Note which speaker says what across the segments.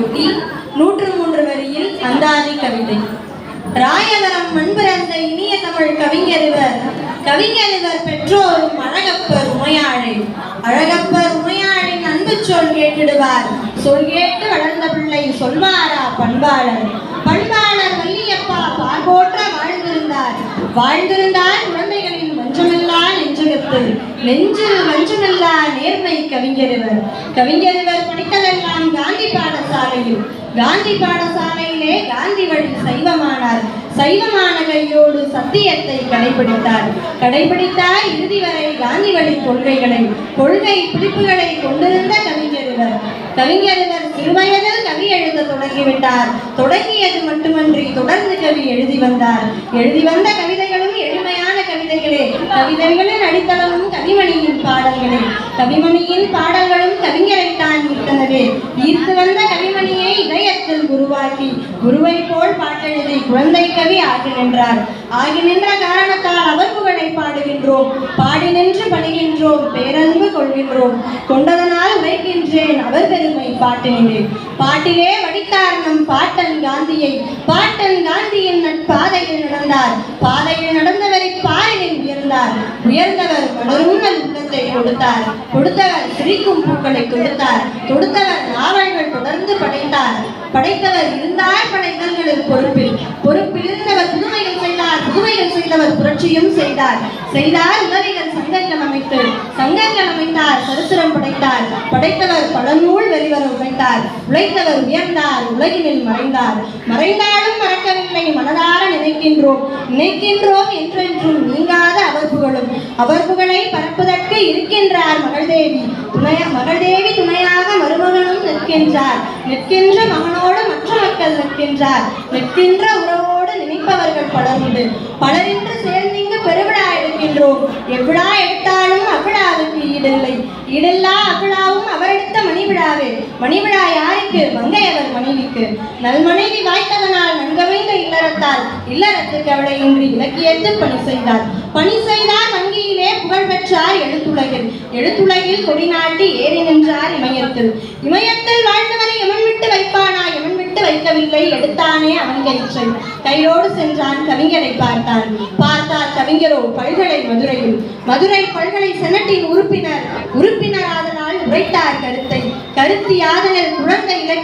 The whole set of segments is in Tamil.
Speaker 1: போட்டி நூற்று மூன்று வரியில் அந்தாதி கவிதை. ராயவரம் மண்பிறந்த இனிய தமிழ் கவிஞருவர் கவிஞருவர் பெற்றோரும் அழகப்பர் உமையாழை. அழகப்பர் உமையாழின் அன்பு சொல் கேட்டிடுவார். சொல் கேட்டு வளர்ந்த பிள்ளை சொல்வாரா பண்பாளர். பண்பாளர் வள்ளியப்பா பார்போற்ற வாழ்ந்திருந்தார். வாழ்ந்திருந்தார் வஞ்சமில்லா நெஞ்சில் வஞ்சமில்லா நேர்மை கவிஞருவர். கவிஞருவர் படித்ததெல்லாம் காந்தி பாடசாலையில். காந்தி பாடசாலையிலே காந்தி வழி சைவமானார். சைவமான கையோடு சத்தியத்தை கடைபிடித்தார். கடைபிடித்தார் இறுதி வரை காந்தி வழி கொள்கைகளை கொள்கை பிடிப்புகளை கொண்டிருந்த கவிஞருவர். கவிஞருவர் சிறுவயதில் கவி எழுத தொடங்கிவிட்டார். தொடங்கியது மட்டுமன்றி தொடர்ந்து கவி எழுதி வந்தார். எழுதி வந்த கவிதைகளும் எளிமையான கவிதைகளே. கவிதைகளின் அடித்தளமும் கவிமணியின் பாடல்களே. கவிமணியின் பாடல்களும் கவிஞரைத்தான் ஈர்த்தனவே ஈர்த்து வந்த கவிமணியை இதயத்தில் உருவாக்கி குருவை போல் பாட்டெழுதி குழந்தை கவி ஆகி நின்றார். ஆகி நின்ற காரணத்தால் அவர் புகழை பாடுகின்றோம். பாடி நின்று பணிகின்றோம் பேரன்பு கொள்கின்றோம். கொண்டதனால் உரைக்கின்றேன் அவர் பெருமை பாட்டினிலே. பாட்டிலே வடித்தார் நம் பாட்டன் காந்தியை. பாட்டன் காந்தியின் நட்பாதையில் நடந்தார். பாதையில் நடந்த பாரினில் உயர்ந்தவர் மலருங்கள் உள்ளத்தை கொடுத்தார். கொடுத்தவர் சிரிக்கும் பூக்களை கொடுத்தார். கொடுத்தவர் நாராயணன் தொடர்ந்து படைத்தார். படைத்தவர் இருந்தார் பல இதழ்களில் பொறுப்பில். பொறுப்பில் இருந்தவர் புதுமைகள் செய்தார். புதுமைகள் செய்தவர் புரட்சியும் செய்தார். செய்தார் உதவிகள் சங்கங்கள் அமைத்து. சங்கங்கள் அமைத்தார். சரித்திரம் படைத்தார். படைத்தவர் பல நூல் வெளிவர உழைத்தார் உழைத்தவர் உயர்ந்தார். உலகினில் மறைந்தார். மறைந்தாலும் மறக்கவில்லை. நினைக்கின்றோம் நினைக்கின்றோம் என்றென்றும் நீங்காத அவர் புகழும் அவர் புகழை பரப்புதற்கு இருக்கின்றார் மகள்தேவி. துணைய மகள்தேவி துணையாக மருமகனும் நிற்கின்றார். நிற்கின்ற மகனோடு மற்ற மக்கள் நிற்கின்றார். நிற்கின்ற உறவோடு நினைப்பவர்கள் பலர் உண்டு. பலரின்று சேர்ந்திங்கு பெருவிழா எடுக்கின்றோம். எவ்விழா எடுத்தாலும் அவ்விழாவுக்கு ஈடில்லை. ஈடில்லா அவ்விழாவும் அவரெடுத்த மணிவிழாவே. மணிவிழா மகனுக்கு மங்கையவர் மனைவிக்கு. நல்மனைவி வாய்த்தவனால் நன்கமைந்த இல்லறத்தால் இல்லறத்துக்கு அவளையின்றி இலக்கியத்து பணி செய்தார். பணி செய்தார் வங்கியிலே புகழ் பெற்றார் எழுத்துலகில். எழுத்துலகில் கொடி நாட்டி ஏறி நின்றார் இமயத்தில். இமயத்தில் வாழ்ந்தவரை எமன் விட்டு வைப்பானா? எமன் விட்டு வைக்கவில்லை எடுத்தானே அவன் கயிற்றை. கையோடு சென்றான் கவிஞரை பார்த்தான் பார்த்தார் கவிஞரோ பல்கலை மதுரையில். மதுரை பல்கலை செனட்டின் உறுப்பினர். உறுப்பினர் ஆதலால் உரைத்தார் கருத்தை. கருத்து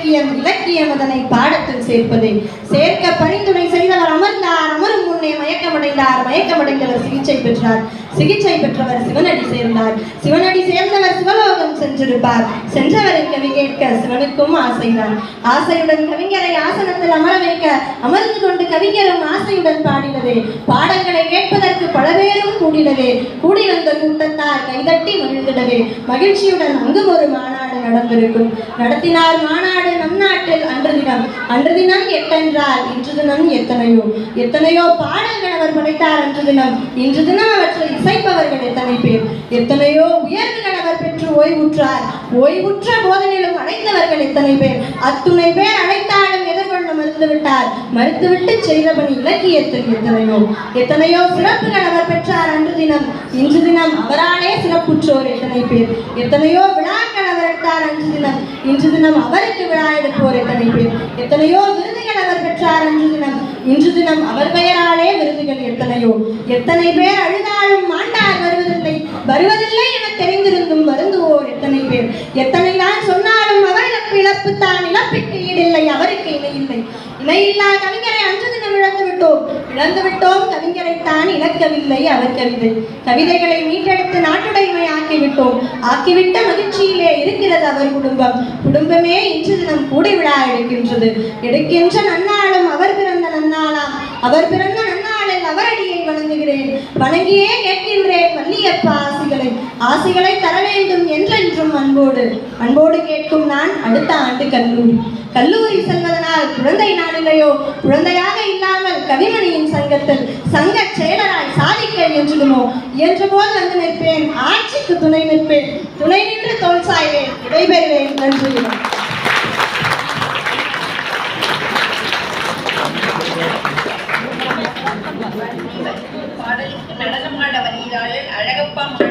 Speaker 1: இலக்கியம் இலக்கியம் அதனை பாடத்தில் சேர்ப்பது. சேர்க்க பணித்துணை செய்தவர் அமர்ந்தார் அமரும் முன்னே மயக்கமடைந்தார் மயக்கமடைந்தவர் சிகிச்சை பெற்றார். சிகிச்சை பெற்றவர் சிவனடி சேர்ந்தார். சிவனடி சேர்ந்தவர் சிவலோகம் சென்றிருப்பார். சென்றவரின் கவி கேட்க சிவனுக்கும் ஆசைதான். ஆசையுடன் கவிஞரை ஆசனத்தில் அமர வைக்க அமர்ந்து கொண்டு கவிஞரும் ஆசையுடன் பாடினது. பாடங்களை கேட்பதற்கு பல பேரும் கூடினது. கூடி வந்த கூட்டத்தார் கைதட்டி மகிழ்ந்திடவே. மகிழ்ச்சியுடன் அங்கும் ஒரு மாநாடு நடந்திருக்கும். நடத்தினார் மாநாடு நம் நாட்டில் அன்று தினம். அன்று தினம் எட்டென்றால் இன்று தினம் எத்தனையோ? எத்தனையோ பாடல்கள் அவர் படைத்தார் அன்று தினம். இன்று தினம் அவற்றை இசைப்பவர்கள் எத்தனை பேர்? எத்தனையோ உயர்வுகள் அவர் பெற்று ஓய்வுற்றார். ஓய்வுற்ற போதனிலும் அழைத்தவர்கள் எத்தனை பேர்? அத்துணை பேர் அழைத்தாலும் எதிர்கொள்ள மறுத்துவிட்டார் மறுத்துவிட்டு செய்த பணி இலக்கியத்தில் எத்தனையோ? எத்தனையோ சிறப்புகள் அவர் பெற்றார் அன்று தினம். இன்று தினம் அவராலே சிறப்புற்றோர் எத்தனை பேர்? எத்தனையோ விழாக்கள் அவர் அன்று தினம். இன்று தினம் அவருக்கு விழா எடுப்போர் எத்தனை பேர்? எத்தனையோ விருதுகள் அவர் பெற்றார் அன்று தினம். இன்று தினம் அவர் பெயராலே விருதுகள் எத்தனையோ? எத்தனை பேர் அழுதாலும் மாண்டார் வருவதில்லை வருவதில்லை என தெரிந்திருந்தும் வருந்துவோர் எத்தனை பேர்? எத்தனை நாள் சொன்னாலும் அவர் இழப்பு இழப்பு தான் இழப்பிற்கு ஈடில்லை அவருக்கு இணையில்லை இணையில்லா கவிஞரை அன்று தினம் இழந்து விட்டோம் இழந்துவிட்டோம். கவிஞரைத்தான் இழக்கவில்லை அவர் கவிதை கவிதைகளை மீட்டெடுத்து நாட்டுடைமை ஆக்கிவிட்டோம். ஆக்கிவிட்ட மகிழ்ச்சியிலே இருக்கிறது அவர் குடும்பம். குடும்பமே இன்று தினம் கூடி விழா எடுக்கின்றது. எடுக்கின்ற நன்னாளும் அவர் பிறந்த நன்னாளாம் அவர் பிறந்த நன்னாளில் அவரடியை வணங்குகிறேன். வணங்கியே கேட்கின்றேன் வள்ளியப்பா ஆசிகளை. ஆசிகளை தர வேண்டும் என்றென்றும் அன்போடு. அன்போடு கேட்கும் நான் அடுத்த ஆண்டு கல்லூரி. கல்லூரி செல்வதனால் குழந்தை நான் இல்லையோ குழந்தையாக கவிமணியின் சங்கத்தில் சங்க செயலராய் சாதிக்க என்றுமோ இயன்ற போது வந்து நிற்பேன். ஆட்சிக்கு துணை நிற்பேன். துணை நின்று தோல் சாய்வேன். விடைபெறுவேன் நன்றி.
Speaker 2: பாடலுக்கு நடனமாட வருகிறாள் அழகப்பா